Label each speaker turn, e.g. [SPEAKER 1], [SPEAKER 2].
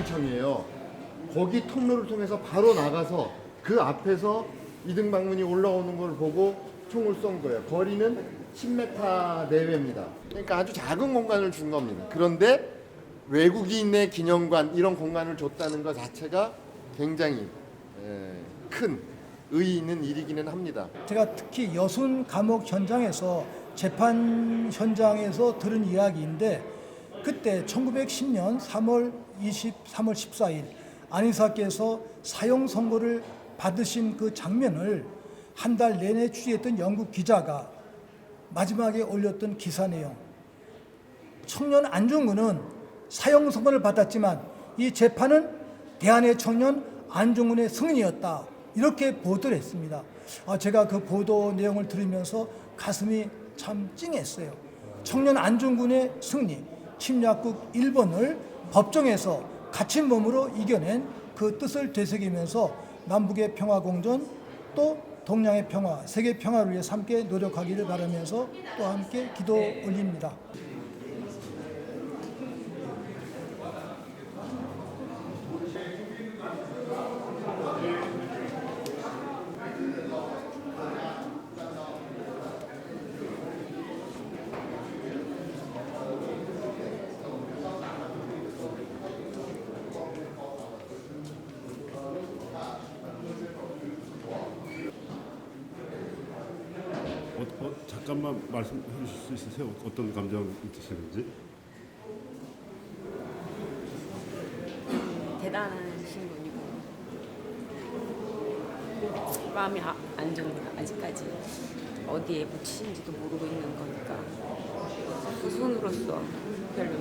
[SPEAKER 1] 관청이에요. 거기 통로를 통해서 바로 나가서 그 앞에서 이등 방문이 올라오는 걸 보고 총을 쏜 거예요. 거리는 10m 내외입니다. 그러니까 아주 작은 공간을 준 겁니다. 그런데 외국인의 기념관 이런 공간을 줬다는 것 자체가 굉장히 에, 큰 의의 있는 일이기는 합니다.
[SPEAKER 2] 제가 특히 여순 감옥 현장에서 재판 현장에서 들은 이야기인데 그때 1910년 3월 20, 3월 14일 안희사께서 사형 선고를 받으신 그 장면을 한 달 내내 취재했던 영국 기자가 마지막에 올렸던 기사 내용. 청년 안중근은 사형 선고를 받았지만 이 재판은 대한의 청년 안중근의 승리였다. 이렇게 보도를 했습니다. 아, 제가 그 보도 내용을 들으면서 가슴이 참 찡했어요. 청년 안중근의 승리, 침략국 일본을 법정에서 갇힌 몸으로 이겨낸 그 뜻을 되새기면서 남북의 평화 공존 또 동양의 평화, 세계 평화를 위해 함께 노력하기를 바라면서 또 함께 기도 올립니다.
[SPEAKER 3] 잠깐만 말씀해 주실 수 있으세요? 어떤 감정 드시는지?
[SPEAKER 4] 대단하신 분이고 마음이 아, 안 좋습니다. 아직까지 어디에 묻히신지도 모르고 있는 거니까 그 손으로서 별로